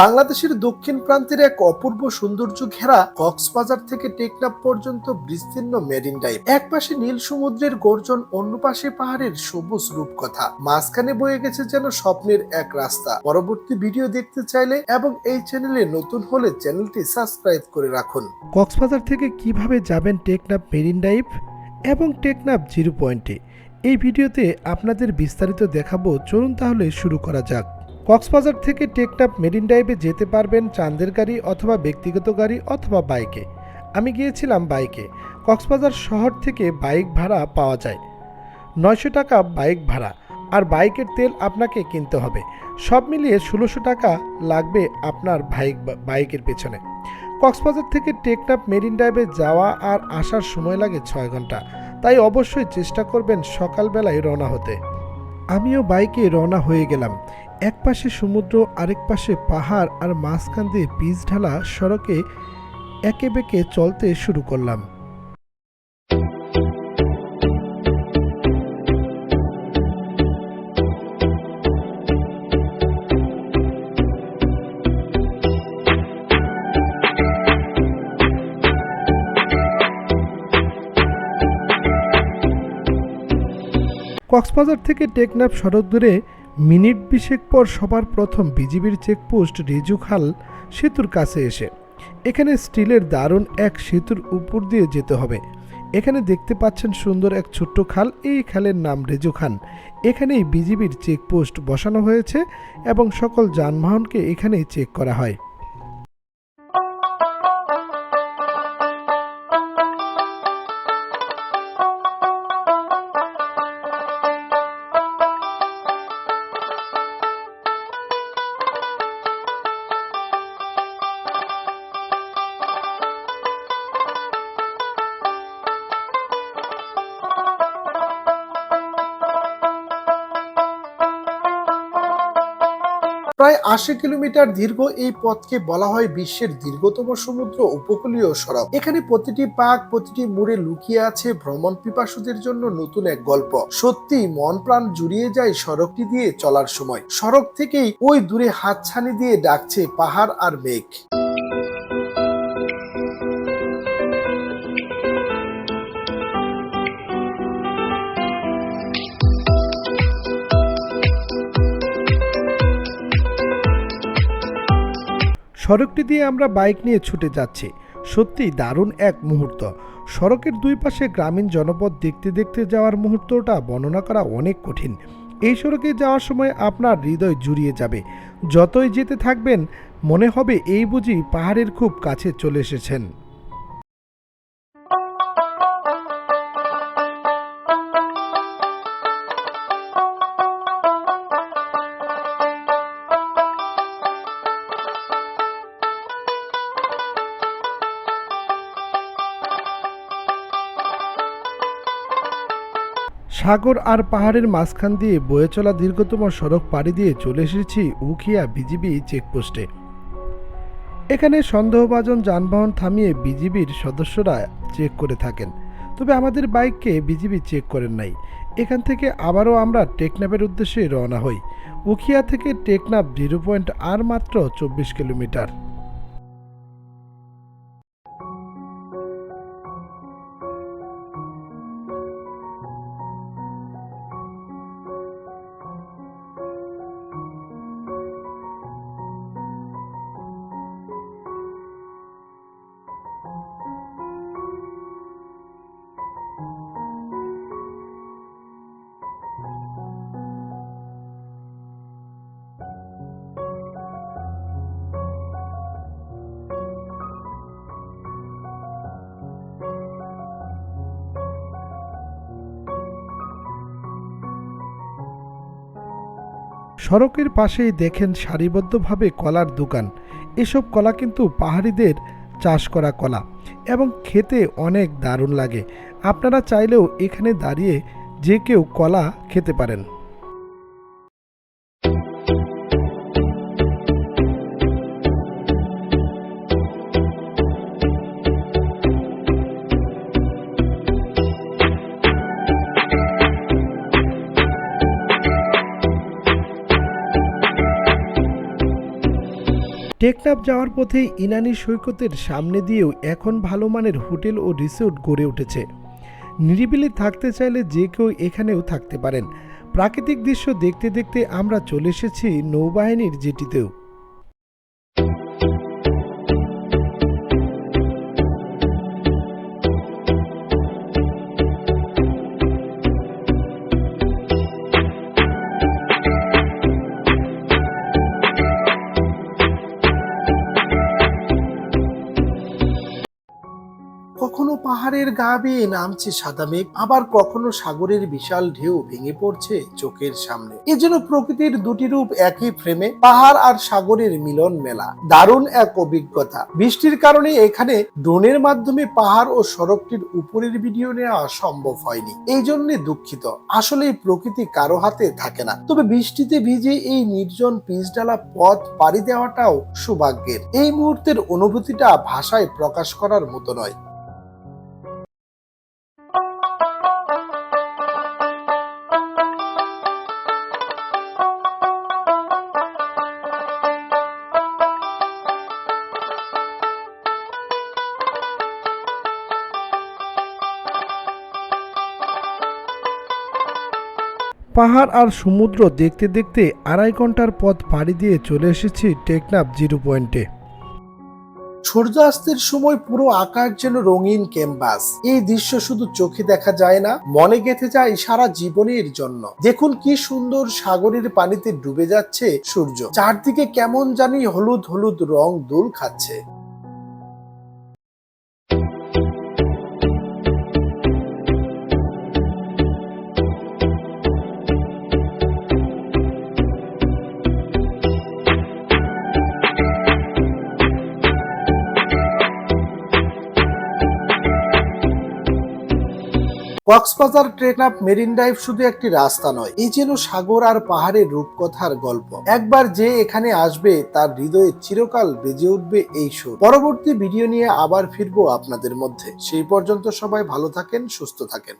বাংলাদেশের দক্ষিণ প্রান্তের এক অপূর্ব সৌন্দর্য ঘেরা কক্সবাজার থেকে টেকনাফ পর্যন্ত বিস্তীর্ণ মেরিন ড্রাইভ। এক পাশে নীল সমুদ্রের গর্জন, অন্য পাশে পাহাড়ের সবুজ রূপকথা। মাঝখানে বয়ে গেছে যেন স্বপ্নের এক রাস্তা। পরবর্তী ভিডিও দেখতে চাইলে এবং এই চ্যানেলে নতুন হলে চ্যানেলটি সাবস্ক্রাইব করে রাখুন। কক্সবাজার থেকে কীভাবে যাবেন টেকনাফ মেরিন ড্রাইভ এবং টেকনাফ জিরো পয়েন্টে? এই ভিডিওতে আপনাদের বিস্তারিত দেখাবো। চলুন তাহলে শুরু করা যাক। কক্সবাজার থেকে টেকনাফ মেরিন ড্রাইভে যেতে পারবেন চাঁদের গাড়ি অথবা ব্যক্তিগত গাড়ি অথবা বাইকে। আমি গিয়েছিলাম বাইকে। কক্সবাজার শহর থেকে বাইক ভাড়া পাওয়া যায়। নয়শো টাকা বাইক ভাড়া। আর বাইকের তেল আপনাকে কিনতে হবে। সব মিলিয়ে ষোলোশো টাকা লাগবে আপনার বাইক বাইকের পেছনে। কক্সবাজার থেকে টেকনাফ মেরিন ড্রাইভে যাওয়া আর আসার সময় লাগে ছয় ঘণ্টা। তাই অবশ্যই চেষ্টা করবেন সকালবেলায় রওনা হতে। আমিও বাইকে রওনা হয়ে গেলাম। এক পাশে সমুদ্র, আরেক পাশে পাহাড় আর মাঝখান দিয়ে পিচ ঢালা সড়কে একে বেঁকে চলতে শুরু করলাম। কক্সবাজার থেকে টেকনাফ সড়ক দূরে মিনিট বিশেক পর সবার প্রথম বিজিবির চেকপোস্ট রেজুখাল সেতুর কাছে এসে। এখানে স্টিলের দারুণ এক সেতুর উপর দিয়ে যেতে হবে। এখানে দেখতে পাচ্ছেন সুন্দর এক ছোট্ট খাল, এই খালের নাম রেজু খান। এখানেই বিজিবির চেকপোস্ট বসানো হয়েছে এবং সকল যানবাহনকে এখানেই চেক করা হয়। প্রায় আশি কিলোমিটার দীর্ঘ এই পথকে বলা হয় বিশ্বের দীর্ঘতম সমুদ্র উপকূলীয় সড়ক। এখানে প্রতিটি পাক, প্রতিটি মুড়ে লুকিয়ে আছে ভ্রমণ পিপাসুদের জন্য নতুন এক গল্প। সত্যি মন প্রাণ জুড়িয়ে যায় সড়কটি দিয়ে চলার সময়। সড়ক থেকেই ওই দূরে হাতছানি দিয়ে ডাকছে পাহাড় আর মেঘ। সড়কটি দিয়ে আমরা বাইক নিয়ে ছুটে যাচ্ছি। সত্যিই দারুণ এক মুহূর্ত। সড়কের দুই পাশে গ্রামীণ জনপদ দেখতে দেখতে যাওয়ার মুহূর্তটা বর্ণনা করা অনেক কঠিন। এই সড়কে যাওয়ার সময় আপনার হৃদয় জুড়িয়ে যাবে। যতই যেতে থাকবেন, মনে হবে এই বুঝি পাহাড়ের খুব কাছে চলে এসেছেন। সাগর আর পাহাড়ের মাঝখান দিয়ে বয়ে চলা দীর্ঘতম সড়ক পাড়ি দিয়ে চলে এসেছি উখিয়া বিজিবি চেকপোস্টে। এখানে সন্দেহভাজন যানবাহন থামিয়ে বিজিবির সদস্যরা চেক করে থাকেন। তবে আমাদের বাইককে বিজিবি চেক করেন নাই। এখান থেকে আবারও আমরা টেকনাফের উদ্দেশ্যে রওনা হই। উখিয়া থেকে টেকনাফ জিরো পয়েন্ট আর মাত্র চব্বিশ কিলোমিটার। সড়কের পাশেই দেখেন সারিবদ্ধভাবে কলার দোকান। এসব কলা কিন্তু পাহাড়িদের চাষ করা কলা এবং খেতে অনেক দারুণ লাগে। আপনারা চাইলেও এখানে দাঁড়িয়ে যে কেউ কলা খেতে পারেন। টেকনাফ যাওয়ার পথে ইনানি সৈকতের সামনে দিয়েও এখন ভালো মানের হোটেল ও রিসোর্ট গড়ে উঠেছে। নিরিবিলি থাকতে চাইলে যে কেউ এখানেও থাকতে পারেন। প্রাকৃতিক দৃশ্য দেখতে দেখতে আমরা চলে এসেছি নৌবাহিনীর জেটিতেও। পাহাড়ের গা বেয়ে নামছে সাদা মেঘ, আবার কখনো সাগরের বিশাল ঢেউ ভেঙে পড়ছে চোখের সামনে। এ যেন প্রকৃতির দুটি রূপ একই ফ্রেমে পাহাড় আর সাগরের মিলন মেলা। দারুণ এক অভিজ্ঞতা। বৃষ্টির কারণে এখানে ড্রোনের মাধ্যমে পাহাড় ও সড়কটির উপরের ভিডিও নেওয়া সম্ভব হয়নি। এই জন্য দুঃখিত। আসলে প্রকৃতি কারও হাতে থাকে না। তবে বৃষ্টিতে ভিজে এই নির্জন পিচডালা পথ পাড়ি দেওয়াটাও সৌভাগ্যের। এই মুহূর্তের অনুভূতিটা ভাষায় প্রকাশ করার মতো নয়। পাহাড় আর সমুদ্র দেখতে দেখতে আড়াই ঘণ্টার পথ পাড়ি দিয়ে চলে এসেছি টেকনাফ জিরো পয়েন্টে। সূর্যাস্তের সময় পুরো আকাশ যেন রঙিন ক্যাম্পাস এই দৃশ্য শুধু চোখে দেখা যায় না, মনে গেঁথে যায় সারা জীবনের জন্য। দেখুন কি সুন্দর সাগরের পানিতে ডুবে যাচ্ছে সূর্য। চারদিকে কেমন জানি হলুদ হলুদ রং দোল খাচ্ছে। Cox's Bazar train up marine drive শুধু একটি রাস্তা নয়, এই যেন সাগর আর পাহাড়ের রূপকথার গল্প। একবার যে এখানে আসবে, তার হৃদয়ে চিরকাল বেজে উঠবে এই সুর। পরবর্তী ভিডিও নিয়ে আবার ফিরবো আপনাদের মধ্যে। সেই পর্যন্ত সবাই ভালো থাকেন, সুস্থ থাকেন।